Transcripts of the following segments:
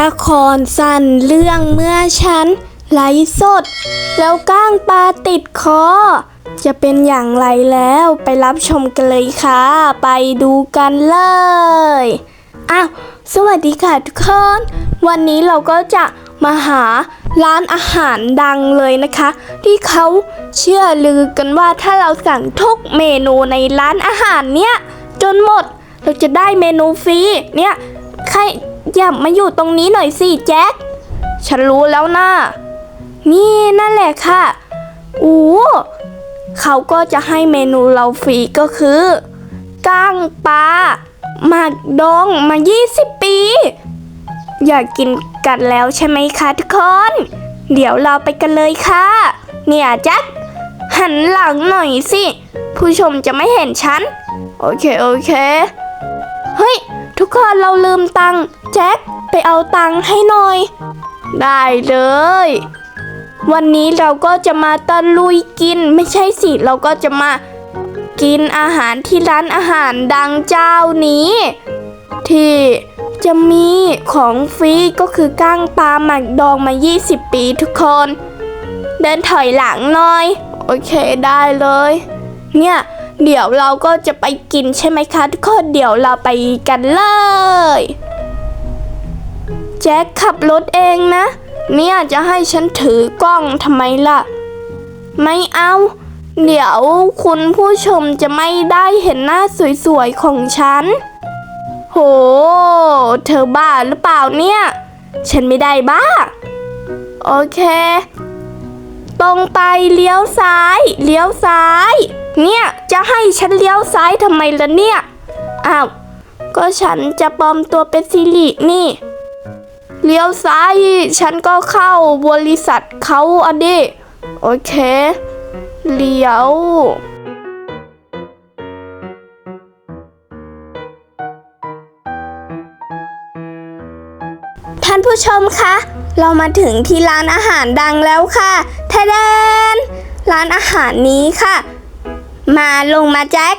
ละครสั้นเรื่องเมื่อฉันไหลสด แล้วก้างปลาติดคอ จะเป็นอย่างไรแล้วไปรับชมกันเลยค่ะ ไปดูกันเลยอ้าวสวัสดีค่ะทุกคน วันนี้เราก็จะมาหาร้านอาหารดังเลยนะคะ ที่เขาเชื่อลือกันว่าถ้าเราสั่งทุกเมนูในร้านอาหารเนี้ยจนหมดเราจะได้เมนูฟรีเนี่ยใคร ย่ามาอยู่ตรงนี้หน่อยสิแจ็ค ฉันรู้แล้วนะนี่นั่นแหละค่ะอู้เขาก็จะให้เมนูเราฟรีก็คือก้างปลาหมักดองมา 20 ปี อยากกินกันแล้วใช่ไหมคะทุกคน เดี๋ยวเราไปกันเลยค่ะ เนี่ยแจ็คหันหลังหน่อยสิ ผู้ชมจะไม่เห็นฉัน โอเค โอเค เราลืมตังค์แจ็คไปเอาตังค์ให้หน่อย ได้เลย วันนี้เราก็จะมาตะลุยกินไม่ใช่สิ เราก็จะมากินอาหารที่ร้านอาหารดังเจ้านี้ ที่จะมีของฟรีก็คือก้างปลาหมักดองมา 20 ปีทุกคน เดินถอยหลังหน่อย โอเคได้เลย เนี่ย เดี๋ยวเราก็จะไปกินใช่ไหมคะทุกคนเดี๋ยวเราไปกันเลยแจ็คขับรถเองนะเนี่ยจะให้ฉันถือกล้องทำไมล่ะ ไม่เอา เดี๋ยวคุณผู้ชมจะไม่ได้เห็นหน้าสวยๆของฉัน โห เธอบ้าหรือเปล่าเนี่ย ฉันไม่ได้บ้า โอเค ตรงไปเลี้ยวซ้าย เลี้ยวซ้าย เนี่ย จะให้ฉันเลี้ยวซ้ายทำไมล่ะเนี่ย อ้าว ก็ฉันจะปลอมตัวเป็นสิรินี่ เลี้ยวซ้ายฉันก็เข้าบริษัทเขาอะดิโอเค เลี้ยวท่านผู้ชมคะ เรามาถึงที่ร้านอาหารดังแล้วค่ะแทเดนร้านอาหารนี้ค่ะ มาลงมาแจ็ค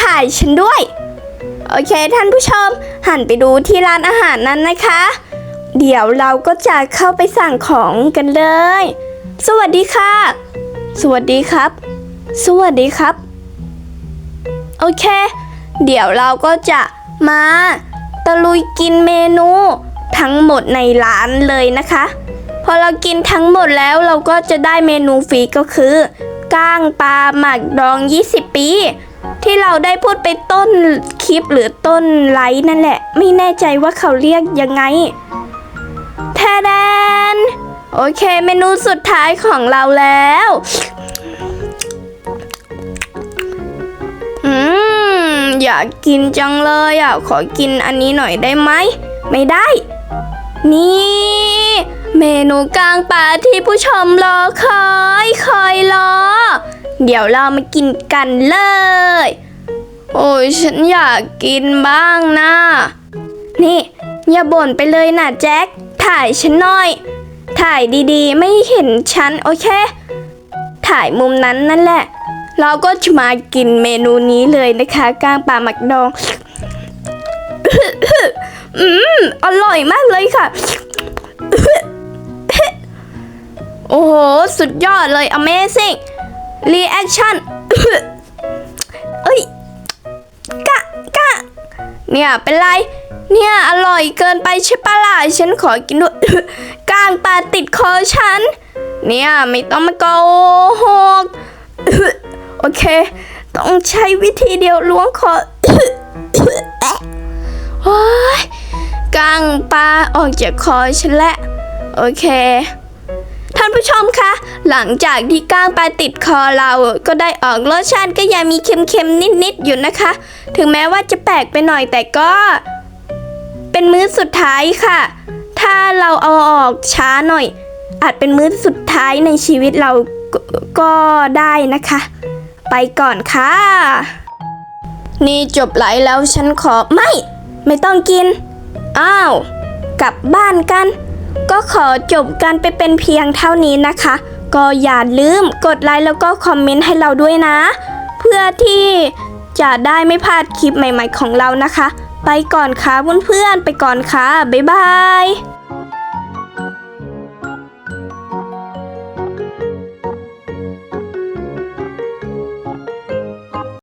ถ่ายฉันด้วย โอเคท่านผู้ชม หันไปดูที่ร้านอาหารนั้นนะคะ เดี๋ยวเราก็จะเข้าไปสั่งของกันเลย สวัสดีค่ะ สวัสดีครับ สวัสดีครับ โอเค เดี๋ยวเราก็จะมาตะลุยกินเมนูทั้งหมดในร้านเลยนะคะ พอเรากินทั้งหมดแล้วเราก็จะได้เมนูฟรีก็คือ ก้างปลาหมักดอง 20 ปี ที่เราได้พูดไปต้นคลิปหรือต้นไลฟ์นั่นแหละ ไม่แน่ใจว่าเขาเรียกยังไงแทแดน โอเคเมนูสุดท้ายของเราแล้วอืมอยากกินจังเลยอะ ขอกินอันนี้หน่อยได้ไหม ไม่ได้ นี่ เมนูกลางป่าที่ผู้ชมรอคอยคอยรอ เดี๋ยวเรามากินกันเลย โอ้ยฉันอยากกินบ้างนะ นี่ อย่าบ่นไปเลยนะแจ็ค ถ่ายฉันหน่อย ถ่ายดีๆ ไม่เห็นฉันโอเค ถ่ายมุมนั้นนั่นแหละ เราก็จะมากินเมนูนี้เลยนะคะก้างปลาหมักดอง อืม อร่อยมากเลยค่ะ โอ้โห สุดยอดเลย Amazing Reaction เอ้ยกะกะเนี่ย เป็นไร เนี่ย อร่อยเกินไปใช่ปะล่ะฉันขอกินด้วยกางปลาติดคอฉัน เนี่ย ไม่ต้องมาโกหกโอเค ต้องใช้วิธีเดียวล้วงคอโอ้ยกางปลาออกจากคอฉันแล้วโอเค ผู้ชมคะ หลังจากที่ก้างปลาติดคอเรา ก็ได้ออกรสชาติก็ยังมีเค็มๆนิดๆอยู่นะคะ ถึงแม้ว่าจะแปลกไปหน่อยแต่ก็ เป็นมื้อสุดท้ายค่ะ ถ้าเราเอาออกช้าหน่อย อาจเป็นมื้อสุดท้ายในชีวิตเราก็ได้นะคะ ไปก่อนค่ะ นี่จบไลแล้วฉันขอไม่ ไม่ต้องกิน อ้าว กลับบ้านกัน ก็ขอจบกันไปเป็นเพียงเท่านี้นะคะ ก็อย่าลืมกดไลค์แล้วก็คอมเมนต์ให้เราด้วยนะ เพื่อที่จะได้ไม่พลาดคลิปใหม่ๆของเรานะคะ ไปก่อนค่ะเพื่อนๆไปก่อนค่ะบ๊ายบาย